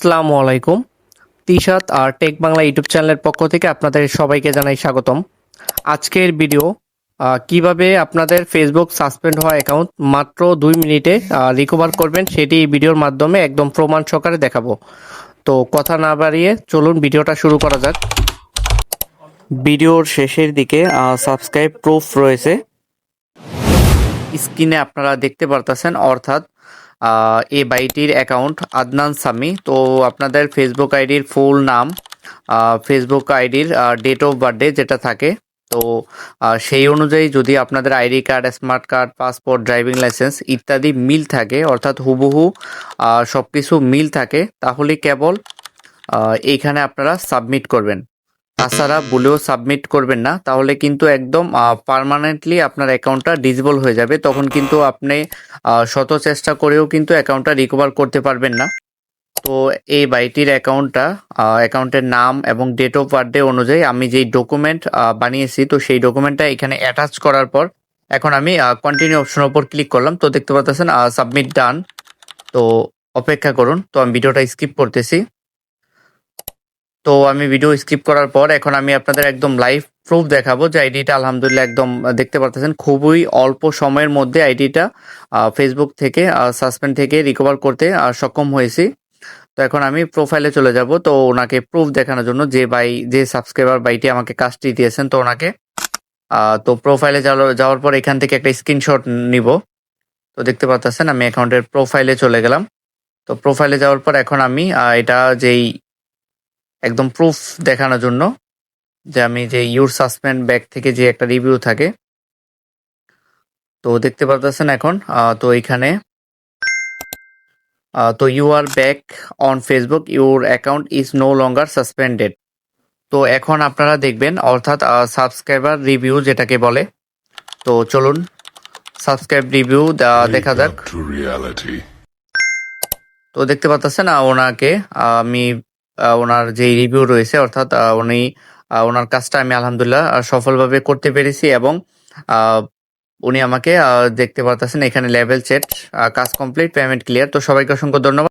আসসালামু আলাইকুম। তিশাত আর টেক বাংলা ইউটিউব চ্যানেলের পক্ষ থেকে আপনাদের সবাইকে জানাই স্বাগতম। আজকের ভিডিও কীভাবে আপনাদের ফেসবুক সাসপেন্ড হওয়া অ্যাকাউন্ট মাত্র দুই মিনিটে রিকভার করবেন সেটি এই ভিডিওর মাধ্যমে একদম প্রমাণ সহকারে দেখাবো। তো কথা না বাড়িয়ে চলুন ভিডিওটা শুরু করা যাক। ভিডিওর শেষের দিকে সাবস্ক্রাইব প্রুফ রয়েছে। স্ক্রিনে আপনারা দেখতে পারতেছেন, অর্থাৎ এই বাইটির অ্যাকাউন্ট আদনান সামি তো আপনাদের ফেসবুক আইডির ফুল নাম ফেসবুক আইডির ডেট অফ বার্থডে যেটা থাকে। তো সেই অনুযায়ী যদি আপনাদের ID card smart card passport driving licence ইত্যাদি মিল থাকে, অর্থাৎ হুবহু সব কিছু মিল থাকে, তাহলে কেবল এইখানে আপনারা সাবমিট করবেন। তাছাড়া বলেও সাবমিট করবেন না। তাহলে কিন্তু একদম পার্মানেন্টলি আপনার অ্যাকাউন্টটা ডিজেবল হয়ে যাবে। তখন কিন্তু আপনি শত চেষ্টা করেও কিন্তু অ্যাকাউন্টটা রিকভার করতে পারবেন না। তো এই বাইটির অ্যাকাউন্টটা অ্যাকাউন্টের নাম এবং ডেট অফ বার্থডে অনুযায়ী আমি যেই ডকুমেন্ট বানিয়েছি, তো সেই ডকুমেন্টটা এখানে অ্যাটাচ করার পর এখন আমি কন্টিনিউ অপশনের ওপর ক্লিক করলাম। তো দেখতে পাচ্ছেন সাবমিট ডান তো অপেক্ষা করুন। তো আমি ভিডিওটা স্কিপ করতেছি। তো আমি ভিডিও স্কিপ করার পর এখন আমি আপনাদের একদম লাইভ প্রুফ দেখাবো যে আইডিটা আলহামদুলিল্লাহ একদম দেখতে পারতেছেন। খুবই অল্প সময়ের মধ্যে আইডিটা ফেসবুক থেকে সাসপেন্ড থেকে রিকভার করতে সক্ষম হয়েছি। তো এখন আমি প্রোফাইলে চলে যাব। তো ওনাকে প্রুফ দেখানোর জন্য যে বাই যে সাবস্ক্রাইবার বাইটি আমাকে কাজটি দিয়েছেন, তো ওনাকে তো প্রোফাইলে যাওয়ার পর এখান থেকে একটা স্ক্রিনশট নিব। তো দেখতে পাচ্ছেন আমি অ্যাকাউন্টের প্রোফাইলে চলে গেলাম। তো প্রোফাইলে যাওয়ার পর এখন আমি এটা যেই একদম প্রুফ দেখানোর জন্য যে আমি যে ইউর সাসপেন্ড ব্যাক থেকে যে একটা রিভিউ থাকে। তো দেখতে পারতেছেন এখন তো আহ, তো you are back on Facebook your account is no longer suspended তো এখন আপনারা দেখবেন অর্থাৎ সাবস্ক্রাইবার রিভিউ যেটাকে বলে তো চলুন সাবস্ক্রাইব রিভিউ দেখা যাক. তো দেখতে পাচ্ছেন ওনাকে আমি ওনার যে রিভিউ রয়েছে, অর্থাৎ উনি ওনার কাজটা আমি আলহামদুলিল্লাহ সফলভাবে করতে পেরেছি এবং উনি আমাকে দেখতে পারতেছেন এখানে লেভেল চেট কাজ কমপ্লিট পেমেন্ট ক্লিয়ার তো সবাইকে অসংখ্য ধন্যবাদ।